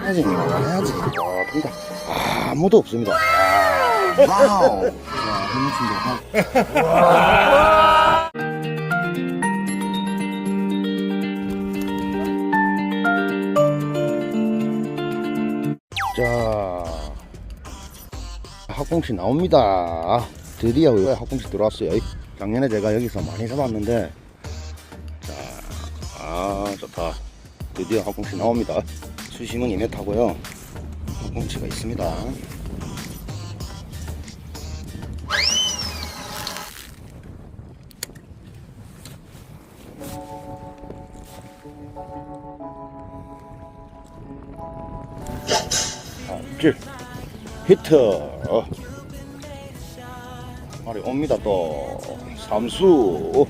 해야지, 해야지. 아. 아, 아무도 없습니다. 아, 와우. 자, 해무침도 자, 학공치 나옵니다. 드디어 이거 학공치 들어왔어요. 작년에 제가 여기서 많이 잡았는데, 자, 아, 좋다. 드디어 학공치 나옵니다. 수심은 2m고요. 학공치가 있습니다. 질 히트 어. 말이 옵니다 또 삼수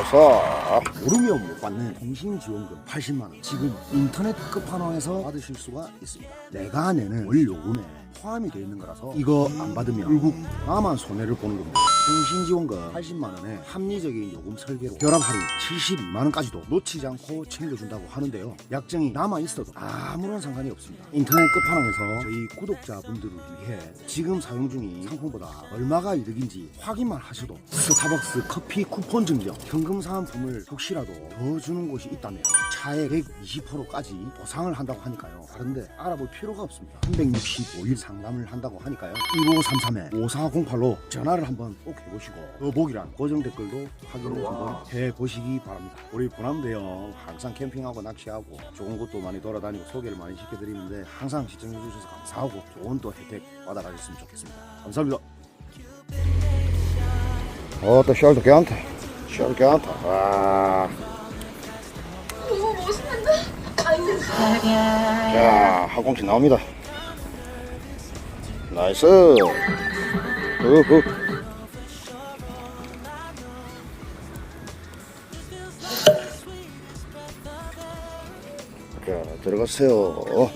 어서. 모르면 못 받는 통신지원금 80만원. 지금 인터넷 끝판왕에서 받으실 수가 있습니다. 내가 내는 월 요금에 포함이 되어 있는 거라서 이거 안 받으면 결국 나만 손해를 보는 겁니다. 통신 지원금 80만 원에 합리적인 요금 설계로 결합 할인 72만 원까지도 놓치지 않고 챙겨준다고 하는데요. 약정이 남아 있어도 아무런 상관이 없습니다. 인터넷 끝판왕에서 저희 구독자분들을 위해 지금 사용 중인 상품보다 얼마가 이득인지 확인만 하셔도 스타벅스 커피 쿠폰 증정 현금 사은품을 혹시라도 더 주는 곳이 있다면 차액 120%까지 보상을 한다고 하니까요. 다른데 알아볼 필요가 없습니다. 365일 상담을 한다고 하니까요 1533-5408로 전화를 한번 꼭 해보시고 더 보기란 고정 댓글도 확인을 한번 해보시기 바랍니다 우리 보남대요 항상 캠핑하고 낚시하고 좋은 곳도 많이 돌아다니고 소개를 많이 시켜드리는데 항상 시청해주셔서 감사하고 좋은 또 혜택 받아가셨으면 좋겠습니다 감사합니다 어, 또 셔도 괜찮다. 셔도 괜찮다. 와. 너무 멋있는데? 아이고. 자, 항공치 나옵니다. 나이스. 우후. 자, 들어가세요.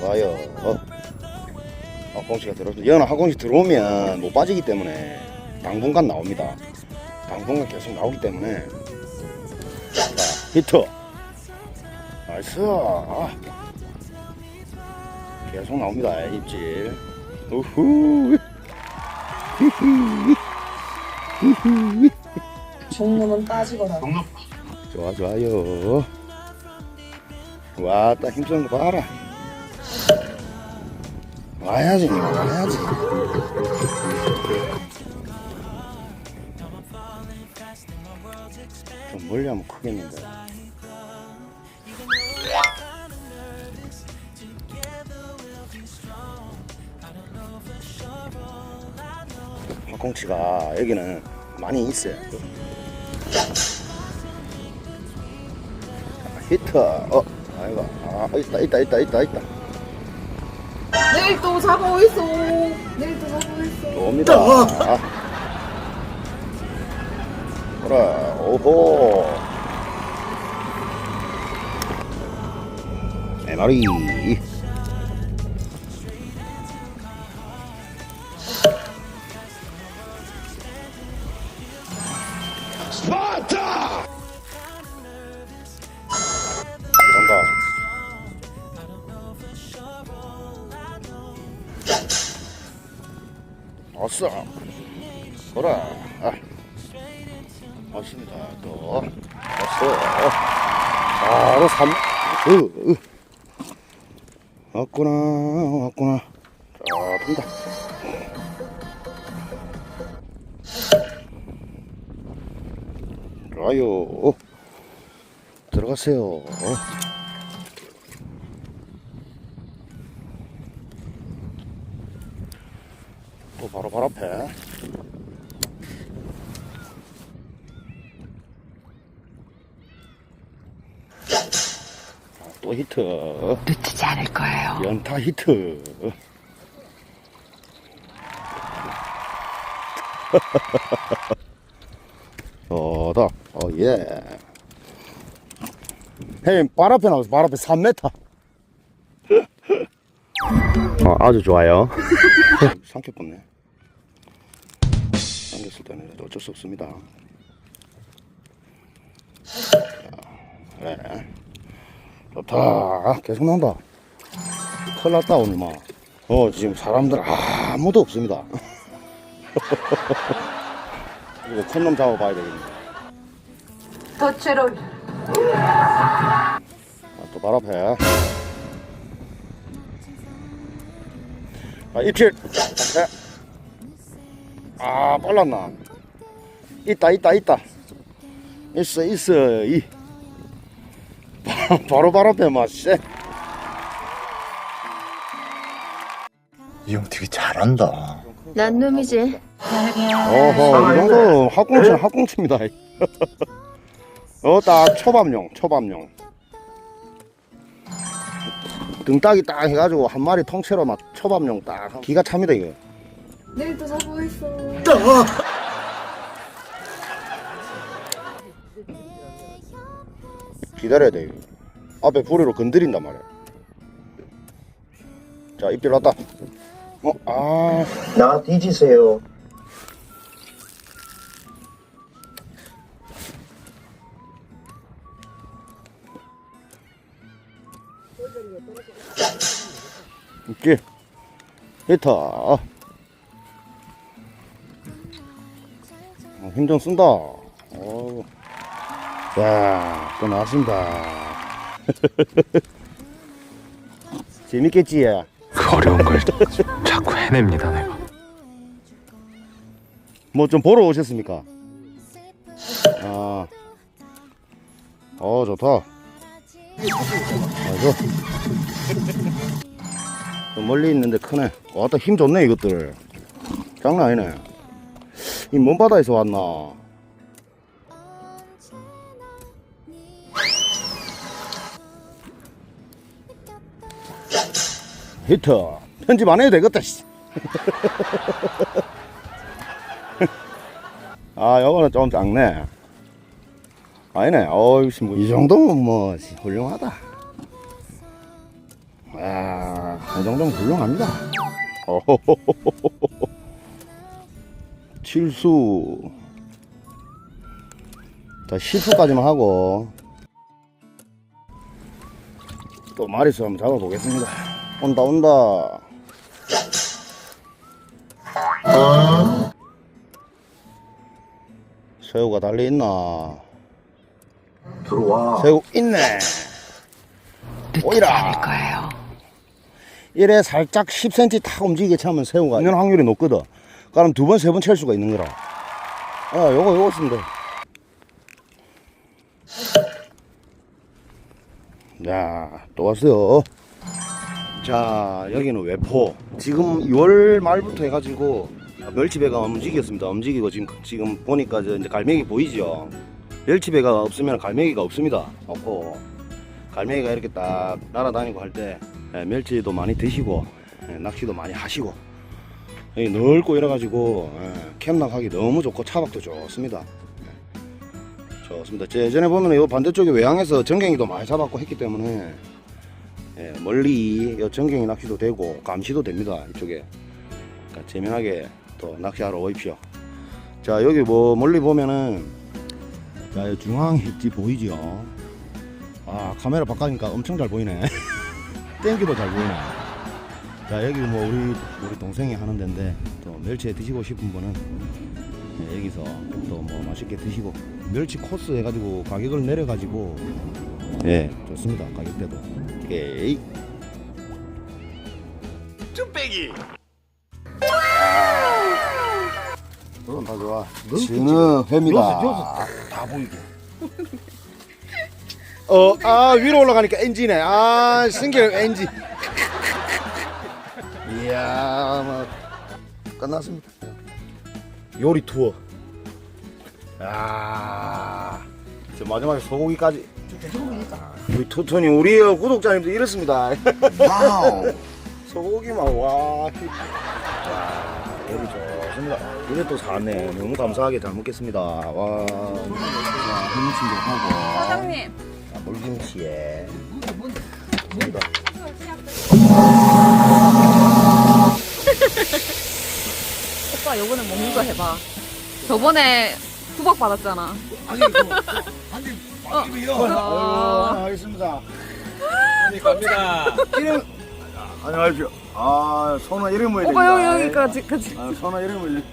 좋아요. 어. 항공치가 들어오면, 얘는 항공치 들어오면 못 빠지기 때문에 당분간 나옵니다. 당분간 계속 나오기 때문에 자, 히트 나이스. 아. 계속 나옵니다 입질. 우후. 종놈은 빠지거라. 좋아 좋아요. 와딱 힘쓰는 거 봐라. 와야지 와야지. 좀 멀리 하면 크겠는데 항공치가 여기는 많이 있어요. 히트. 어 아이고 아 있다 있다 있다 있다 있다. 내일 또 잡아오 있어. 내일 또 잡아오 있어. 옵니다. 아. 그래 오호. 네 마리 아. 맞습니다 또. 아싸 바로 삼 으, 으. 왔구나 왔구나. 자 된다. 좋아요. 들어가세요. 또 바로 발 앞에 또 히트. 놓치지 않을 거예요. 연타 히트. 어다. 어 예. 형님 발 앞에 나가서 발 앞에 3m 어, 아주 좋아요. 삼켰겠네. 당겼을 때는 어쩔 수 없습니다. 그래. 좋다. 계속 나온다. 큰일 났다, 오늘 막. 어, 지금 사람들 아무도 없습니다. 이거 큰놈 잡아봐야 되겠네. 터치로 아, 또 바로 앞에. 아, 입질. 앞에. 아, 빨랐나. 있다, 있다, 있다. 있어, 있어, 이. 바로 바로 앞에 막, 쎄. 이형 되게 잘한다. 난 놈이지. 어허, 이 정도 학공치는 학공치입니다. 어, 딱 초밥용, 초밥용. 등딱이 딱 해가지고 한 마리 통째로 막 초밥용 딱 기가 찹니다 이거. 내일도 자고 있어. 기다려야 돼. 이거. 앞에 부리로 건드린단 말이야. 자, 입질 났다. 어, 아, 나 뒤지세요. 입질. 히터. 어, 힘좀 쓴다. 어. 자, 또 나왔습니다. 재밌겠지? 그 어려운 걸 자꾸 해냅니다 내가 뭐 좀 보러 오셨습니까? 아, 어 좋다. 아이고, 좀 멀리 있는데 크네. 와따 힘 좋네 이것들. 장난 아니네. 이 먼 바다에서 왔나? 히트 편집 안 해도 되겠다. 씨. 아, 요거는 좀 작네. 아니네. 어이씨, 뭐, 이 정도면 뭐, 씨, 훌륭하다. 아, 이 정도면 훌륭합니다. 칠수. 자, 10수까지만 하고. 또 마리수 한번 잡아보겠습니다. 온다, 온다. 새우가 달려있나? 들어와. 새우 있네. 오이라. 거예요. 이래 살짝 10cm 탁 움직이게 차면 새우가 있는 확률이 높거든. 그럼 두 번, 세번찰 수가 있는 거라. 아, 요거, 요거 있습니다. 자, 또 왔어요. 자, 여기는 외포. 지금 6월 말부터 해가지고 멸치배가 움직였습니다. 움직이고 지금, 지금 보니까 저 이제 갈매기 보이죠? 멸치배가 없으면 갈매기가 없습니다. 없고. 갈매기가 이렇게 딱 날아다니고 할 때 멸치도 많이 드시고 예, 낚시도 많이 하시고 넓고 이래가지고 예, 캠락하기 너무 좋고 차박도 좋습니다. 예, 좋습니다. 제 예전에 보면 이 반대쪽에 외항에서 전갱이도 많이 잡았고 했기 때문에 예, 멀리 이 전갱이 낚시도 되고 감시도 됩니다. 이쪽에 그러니까 재미나게 또 낚시하러 오십시오. 자 여기 뭐 멀리 보면은 자, 이 중앙 햇지 보이죠? 아 카메라 바꿔니까 엄청 잘 보이네 땡기도 잘 보이네 자 여기 뭐 우리 우리 동생이 하는 데인데 또 멸치 드시고 싶은 분은 네, 여기서 또 뭐 맛있게 드시고 멸치 코스 해가지고 가격을 내려가지고 예. 좋습니다. 가격대도. 오케이. 쭈빼기. 그럼 다 좋아. 지는 회입니다. 다 보이게. 어, 아, 위로 올라가니까 엔진에. 아, 신기해, 엔진. 이야, 뭐, 끝났습니다. 요리 투어. 아, 저 마지막에 소고기까지. 아, 우리 투톤이 우리 구독자님도 이렇습니다. 와우. 소고기만, 와. 와, 요리 좋습니다. 이래 또 사네. 너무 감사하게 잘 먹겠습니다. 와. 자, 힘친도 하고. 사장님. 자, 물김치에 오빠 요번에 먹는 거 해봐. 저번에 수박 받았잖아. 아니 이거 아니 어, 알겠습니다. 갑니다. 이름 안녕하십시오. 아 선아 이름을 오빠 여기 여기까지 같이. 아 선아 이름을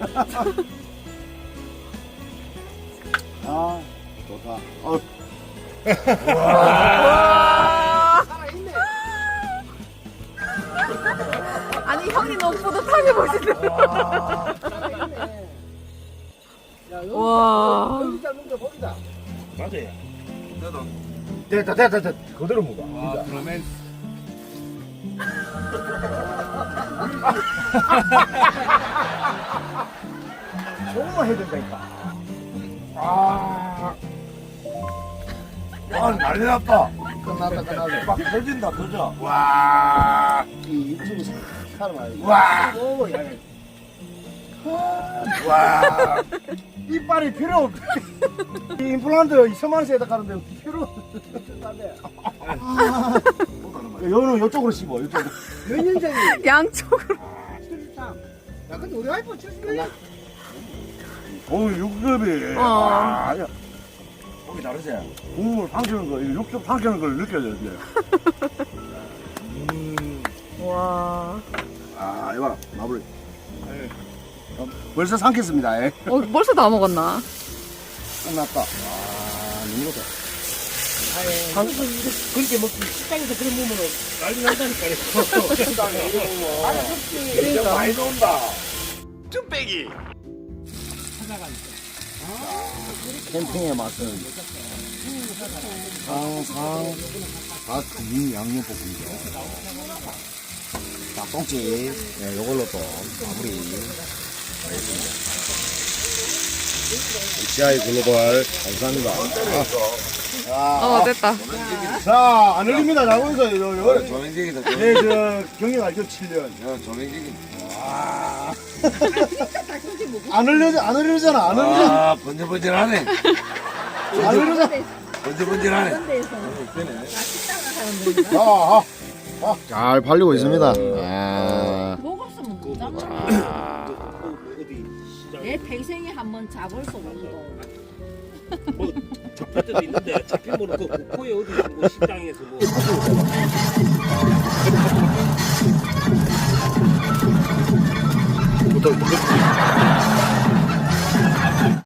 아 좋다. 어. 와. 아니 형이 너무 뿌듯하게 보시네. 와. 맞아요. 됐다 됐다 됐다 그대로 먹어. 아, 그러면 조금만 해야 된다니까. 아. 아 난리 났다. 끝났다 끝났다. 막 터진다 터져. 와. 이 유튜브 사람 아니야. 와. 야. 와. 이빨이 필요 없. 이 임플란트 2천만 원씩 가는데 필요 없는데. 여는 이쪽으로 씹어 이쪽으로. 양쪽으로. 오 육즙이. 어. 아, 야. 고기 다르지? 국물 삼키는 거, 이 육즙 삼키는 걸 느껴져, 이제. 음, 와. 아, 이봐라, 마무리. 어, 벌써 삼켰습니다, 예. 어, 벌써 다 먹었나? 끝났다. 아, 너무 좋다. 그렇게 먹기 식당에서 그런 먹으면 난리 난다니까요. 진짜 많이 나온다. 캠핑의 맛은 항상 닭금 양념볶음이죠. 닭똥집, 네, 요걸로 또 마무리 하겠습니다. HI 글로벌 감사합니다. 어, 됐다. 자, 안 흘립니다. 나오면서 요, 요, 조맹직이다. 네, 저 경력 알죠? 7년. 조맹직이. 안 흘려, 안 흘리잖아. 안 흘리잖아. 아, 번질번질하네. 안 흘리잖아. 번질번질하네. 자, 아, 잘 팔리고 있습니다. 아, 먹었으면 되잖아. 내 평생에 한 번 잡을 수 없는 거. 뭐 잡힐 때도 있는데 잡힌 거는 그 목포에 어디 뭐 식당에서 뭐.